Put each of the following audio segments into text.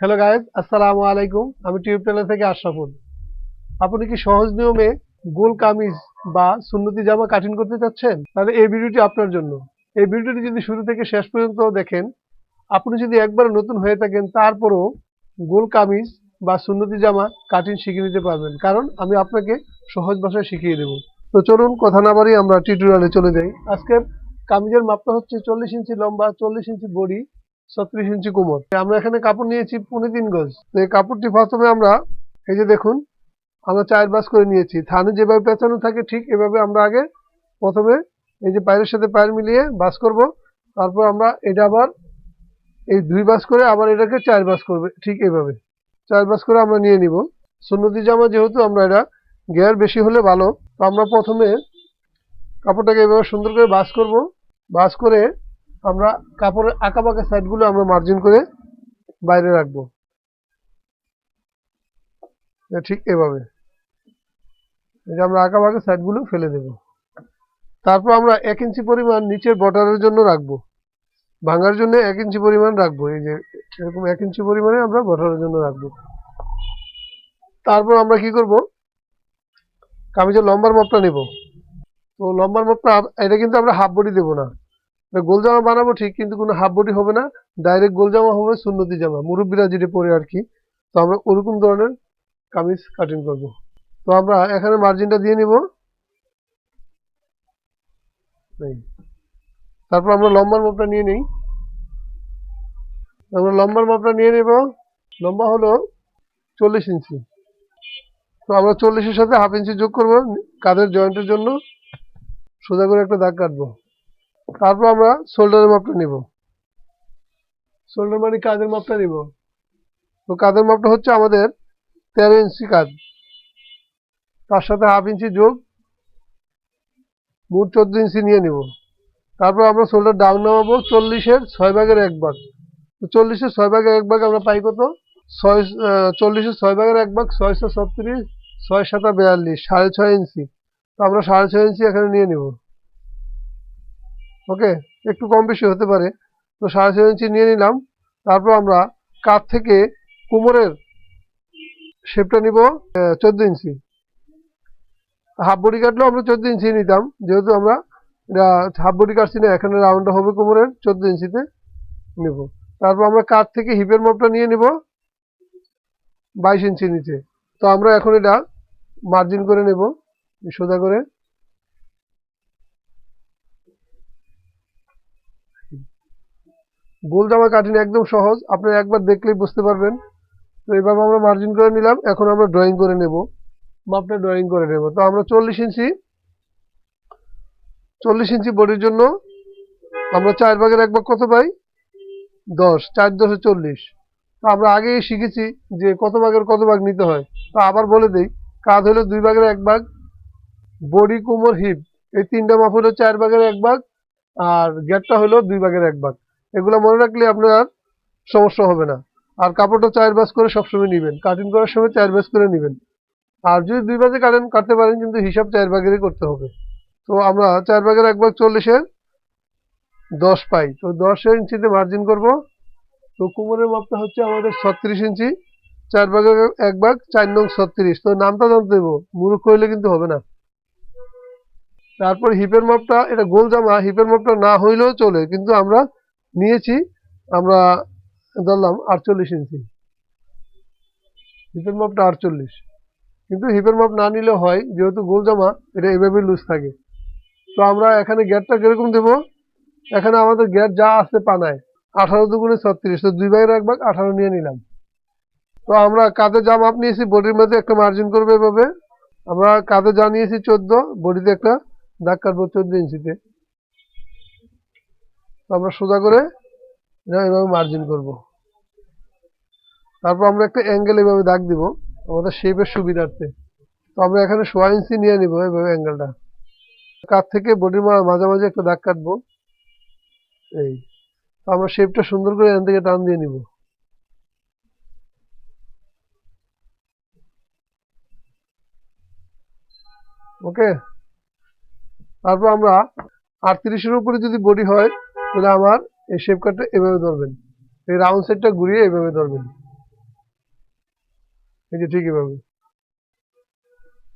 Hello guys আসসালামু আলাইকুম আমি টিউব চ্যানেল থেকে আশরাফুল আপনি কি সহজ নিয়মে গোল কামিজ বা সুন্নতি জামা কাটিং করতে চাচ্ছেন? তাহলে এই ভিডিওটি আপনার জন্য। এই ভিডিওটি যদি শুরু থেকে শেষ পর্যন্ত দেখেন, আপনি যদি একবার নতুন হয়ে থাকেন, তারপরও গোল কামিজ বা সুন্নতি জামা কাটিং শিখে নিতে পারবেন। কারণ আমি আপনাকে সহজ ভাষায় শিখিয়ে দেবো। তো চলুন, কথা না বাড়ি আমরা টিউটোরিয়ালে চলে যাই। আজকের কামিজের মাপটা হচ্ছে চল্লিশ ইঞ্চি লম্বা, চল্লিশ ইঞ্চি বডি ছত্রিশ ইঞ্চি কোমর। আমরা এখানে কাপড় নিয়েছি পনেরো তিন গজ। তো এই কাপড়টি প্রথমে আমরা, এই যে দেখুন, আমরা চার বাস করে নিয়েছি। থানে যেভাবে পেঁচানো থাকে ঠিক এভাবে আমরা আগে প্রথমে এই যে পায়ের সাথে পায়ের মিলিয়ে বাস করব। তারপর আমরা এটা আবার এই দুই বাস করে আবার এটাকে চার বাস করবে, ঠিক এভাবে। চার বাস করে আমরা নিয়ে নিব। সুন্নতি জামা যেহেতু আমরা এটা গেয়ার বেশি হলে ভালো, তো আমরা প্রথমে কাপড়টাকে এভাবে সুন্দর করে বাস করব। বাস করে আমরা কাপড়ের আঁকা বাঁকা সাইডগুলো আমরা মার্জিন করে বাইরে রাখব। ঠিক এভাবে। যে আমরা আঁকা বাঁকা সাইডগুলো ফেলে দেব। তারপর আমরা এক ইঞ্চি পরিমাণ নিচের বর্ডারের জন্য রাখব। ভাঙার জন্য এক ইঞ্চি পরিমাণ রাখব। এই যে এরকম এক ইঞ্চি পরিমাণে আমরা বর্ডারের জন্য রাখব। তারপর আমরা কি করব? কামিজের লম্বার মাপটা নেব। তো লম্বার মাপটা এটা কিন্তু আমরা হাফ বডি দেবো না। এটা গোল জামা বানাবো ঠিক, কিন্তু কোনো হাফ বডি হবে না ডাইরেক্ট গোল জামা হবে সুন্নতি জামা, মুরব্বীরা যেটা পরে আর কি। তো আমরা ওরকম ধরনের কামিজ কাটিং করব। তো আমরা এখানে মার্জিনটা দিয়ে নিব। তারপর আমরা লম্বার মাপটা নিয়ে নিই। আমরা লম্বার মাপটা নিয়ে নেব। লম্বা হলো চল্লিশ ইঞ্চি। তো আমরা চল্লিশের সাথে হাফ ইঞ্চি যোগ করব কাদের জয়েন্টের জন্য। সোজা করে একটা দাগ কাটবো। তারপর আমরা শোল্ডারের মাপটা নিব। শোল্ডার মানে কাঁধের মাপটা নিব। তো কাঁধের মাপটা হচ্ছে আমাদের তেরো ইঞ্চি কাঁধ। তার সাথে হাফ ইঞ্চি যোগ, মোট চোদ্দ ইঞ্চি নিয়ে নিব। তারপর আমরা শোল্ডার ডাউন নামাবো চল্লিশের ছয় ভাগের এক ভাগ। তো চল্লিশের ছয় ভাগের এক ভাগ আমরা পাই কত? ছয় চল্লিশের ছয় ভাগের এক ভাগ ছয়শো ছত্রিশ ছয় সাতা বিয়াল্লিশ সাড়ে ছয় ইঞ্চি। তো আমরা সাড়ে ছয় ইঞ্চি এখানে নিয়ে নিব। ওকে? একটু কম বেশি হতে পারে। তো সাড়ে ছয় ইঞ্চি নিয়ে নিলাম। তারপর আমরা কাপ থেকে কোমরের শেপটা নিব চোদ্দ ইঞ্চি। হাফ বডি কাটলেও আমরা চোদ্দ ইঞ্চি নিতাম। যেহেতু আমরা, এটা হাফ বডি কাটছি না এখানে রাউন্ডটা হবে কোমরের, চোদ্দ ইঞ্চিতে নেব। তারপর আমরা কাপ থেকে হিপের মাপটা নিয়ে নিব, বাইশ ইঞ্চি নিচে। তো আমরা এখন এটা মার্জিন করে নেব, সোজা করে। গোল জামা কাটিং একদম সহজ আপনি একবার দেখলেই বুঝতে পারবেন। তো এইভাবে আমরা মার্জিন করে নিলাম, এখন আমরা ড্রয়িং করে নেব। মাপটা ড্রয়িং করে নেব। তো আমরা চল্লিশ ইঞ্চি চল্লিশ ইঞ্চি বডির জন্য আমরা চার ভাগের এক ভাগ কত পাই? দশ, চার দশে চল্লিশ। তো আমরা আগেই শিখেছি যে কত ভাগের কত ভাগ নিতে হয়। তো আবার বলে দেই, কাজ হলো দুই ভাগের এক ভাগ, বডি কোমর হিপ এই তিনটা মাপ হলো চার ভাগের এক ভাগ, আর গ্যাপটা হলো দুই ভাগের এক ভাগ। এগুলো মনে রাখলে আপনার সমস্যা হবে না। আর কাপড়টা চার বাস করে সবসময় নেবেন। কাটিং করার সময় চার বাস করে নেবেন। আর যদি দুই ভাগে কাটেন কাটতে পারেন, কিন্তু হিসাব চার ভাগেরই করতে হবে। তো আমরা চার ভাগের এক ভাগ চল্লিশের দশ পাই। তো দশ ইঞ্চিতে মার্জিন করব। তো কোমরের মাপটা হচ্ছে আমাদের ছত্রিশ ইঞ্চি। চার ভাগের এক ভাগ, চার নং ছত্রিশ। তো নামটা জানতে দেবো মুরুখ করলে কিন্তু হবে না। তারপর হিপের মাপটা, এটা গোল জামা হিপের মাপটা না হইলেও চলে। কিন্তু আমরা নিয়েছি, আমরা ধরলাম আটচল্লিশ ইঞ্চি। হিপের মাপটা আটচল্লিশ। কিন্তু হিপের মাপ না নিলে হয়, যেহেতু গোল জামা এটা এভাবে লুজ থাকে। তো আমরা এখানে গ্যাটটা কীরকম দেবো? এখানে আমাদের গ্যাট যা আছে পানায় আঠারো দুগুণে ছত্রিশ। তো দুই ভাগের এক ভাগ, আঠারো নিয়ে নিলাম। তো আমরা কাঁধে যা মাপ নিয়েছি, বডির মধ্যে একটা মার্জিন করবে এভাবে। আমরা কাঁধে যা নিয়েছি চোদ্দ, বডিতে একটা দাগ কাটবো চোদ্দ ইঞ্চিতে। আমরা সোজা করে এটা এভাবে মার্জিন করব। তারপর আমরা একটা অ্যাঙ্গেল এভাবে দাগ দিব, আমাদের শেপের সুবিধার্থে। তো আমরা এখানে সোয়া ইঞ্চি নিয়ে নিব এভাবে অ্যাঙ্গেলটা কাত থেকে বডির মাঝামাঝি একটা দাগ কাটবো। এই। তো আমরা শেপটা সুন্দর করে এখান থেকে টান দিয়ে নিব। ওকে তারপর আমরা আটত্রিশের উপরে যদি বডি হয় তাহলে আমার এই শেপ কাটটা এভাবে ধরবেন। এই রাউন্ড সেটটা ঘুরিয়ে এভাবে ধরবেন। এই যে ঠিক এভাবে।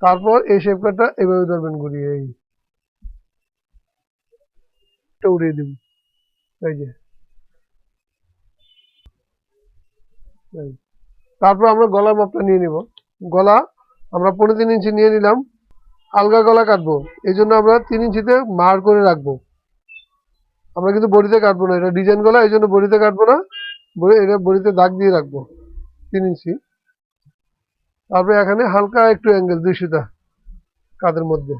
তারপর এই শেপ কাটটা এভাবে ধরবেন ঘুরিয়ে, এই। উড়িয়ে দিব। এই যে। তারপর আমরা গলার মাপটা নিয়ে নিব। গলা আমরা পনেরো তিন ইঞ্চি নিয়ে নিলাম। আলগা গলা কাটবো। এই জন্য আমরা তিন ইঞ্চিতে মার করে রাখব। আমরা কিন্তু বড়িতে কাটবো না, এটা ডিজাইন গলা, এই জন্য বড়িতে কাটবো না। এটা বড়িতে দাগ দিয়ে রাখব, তিন ইঞ্চি। তারপরে এখানে হালকা একটু অ্যাঙ্গেল দুই সুতা কাঁধের মধ্যে।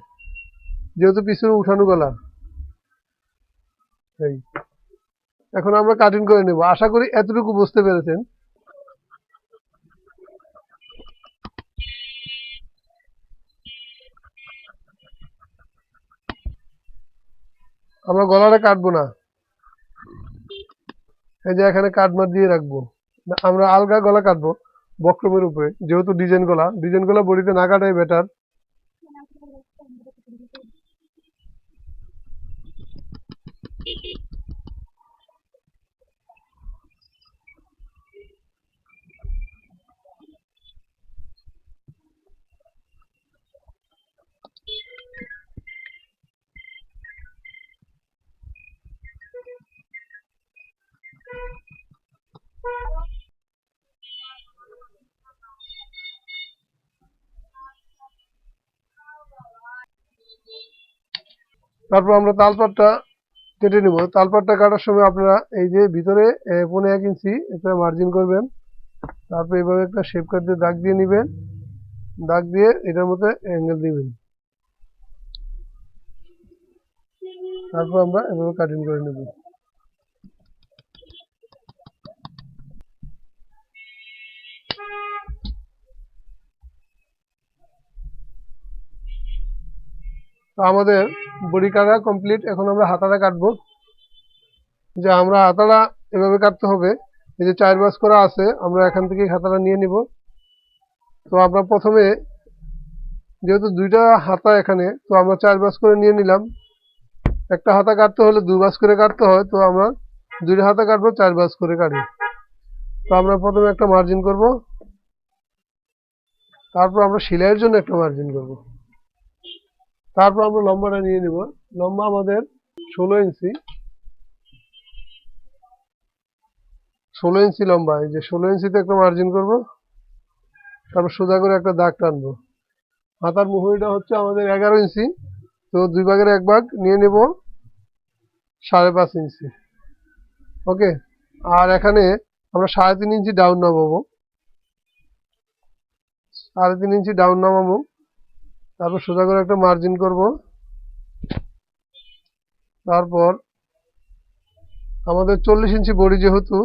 যেহেতু পিছনে উঠানো গলা। এখন আমরা কাটিং করে নেব। আশা করি এতটুকু বুঝতে পেরেছেন। আমরা গলাটা কাটবো না। এই যে এখানে কাটমার দিয়ে রাখব। আমরা আলগা গলা কাটবো বক্রমের উপরে, যেহেতু ডিজাইন গলা। ডিজাইন গলা বডিতে না কাটাই বেটার তারপর আমরা তালপাটটা কেটে নিব। তালপাটটা কাটার সময় আপনারা এই যে ভিতরে পৌনে এক ইঞ্চি একটা মার্জিন করবেন। তারপর এইভাবে একটা শেপ কাট দিয়ে দাগ দিয়ে নেবেন। দাগ দিয়ে এটার মধ্যে অ্যাঙ্গেল দিবেন। তারপর আমরা এভাবে কাটিং করে নেব। তো আমাদের বডি কাটা কমপ্লিট এখন আমরা হাতাটা কাটবো। যে আমরা হাতাটা এভাবে কাটতে হবে। এই যে চার বাস করা আছে, আমরা এখান থেকে হাতাটা নিয়ে নিব। তো আমরা প্রথমে, যেহেতু দুইটা হাতা এখানে, তো আমরা চার বাস করে নিয়ে নিলাম। একটা হাতা কাটতে হলে দুই বাস করে কাটতে হয়, তো আমরা দুইটা হাতা কাটবো, চার বাস করে কাটি তো আমরা প্রথমে একটা মার্জিন করব। তারপর আমরা সেলাইয়ের জন্য একটা মার্জিন করব। তারপর আমরা লম্বাটা নিয়ে নিব। লম্বা আমাদের ষোলো ইঞ্চি। ষোলো ইঞ্চি লম্বা, এই যে ষোলো ইঞ্চিতে একটা মার্জিন করব। তারপর সোজা করে একটা দাগ টানবো। হাতার মুহুরিটা হচ্ছে আমাদের এগারো ইঞ্চি। তো দুই ভাগের এক ভাগ নিয়ে নেব সাড়ে পাঁচ ইঞ্চি। ওকে? আর এখানে আমরা সাড়ে তিন ইঞ্চি ডাউন নামাবো। সাড়ে তিন ইঞ্চি ডাউন নামাবো। তারপর সোজা করে একটা মার্জিন করব। তারপর আমাদের চল্লিশ ইঞ্চি বডি যেহেতু,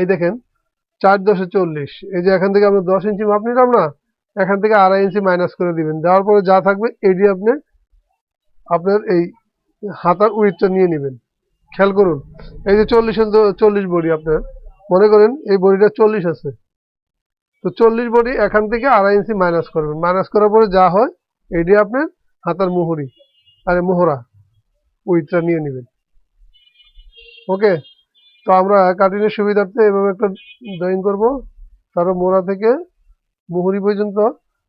এই দেখেন, চার দশে চল্লিশ। এই যে এখান থেকে আমরা দশ ইঞ্চি মাপ নিলাম না, এখান থেকে আড়াই ইঞ্চি মাইনাস করে দিবেন। দেওয়ার পরে যা থাকবে, এটি আপনি, আপনার এই হাতার উইথটা নিয়ে নেবেন। খেয়াল করুন, এই যে চল্লিশ চল্লিশ বডি আপনার, মনে করেন এই বডিটা চল্লিশ আছে। তো চল্লিশ বডি এখান থেকে আড়াই ইঞ্চি মাইনাস করবেন। মাইনাস করার পরে যা হয়, এটি আপনার হাতার মুহুরি, আরে মোহরা, উইথটা নিয়ে নেবেন। ওকে? তো আমরা কাটিংয়ের সুবিধার্থে এভাবে একটা ড্রয়িং করব। তারপর মোড়া থেকে মুহুরি পর্যন্ত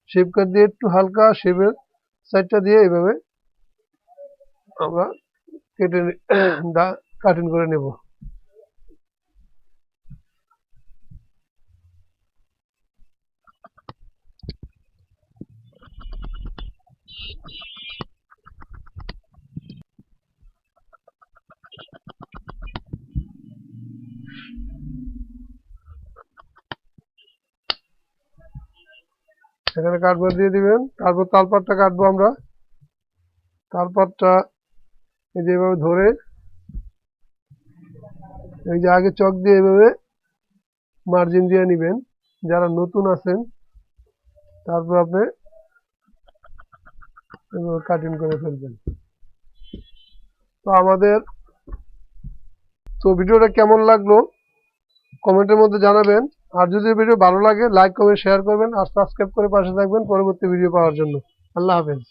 শেপ কাট দিয়ে একটু হালকা শেপের সাইডটা দিয়ে এভাবে আমরা কেটে কাটিং করে নেব। এখানে কাঠবার দিয়ে দিবেন। তারপর তালপাটটা কাটবো আমরা। তালপাটটা এই যে এভাবে ধরে, এই যে আগে চক দিয়ে এভাবে মার্জিন দিয়ে নিবেন। যারা নতুন আছেন, তারপর আপনি কাটিং করে ফেলবেন। তো আমাদের, তো ভিডিওটা কেমন লাগল? কমেন্টের মধ্যে জানাবেন। আর যদি ভিডিও ভালো লাগে লাইক কমেন্ট শেয়ার করবেন আর সাবস্ক্রাইব করে পাশে থাকবেন পরবর্তী ভিডিও পাওয়ার জন্য। আল্লাহ হাফেজ।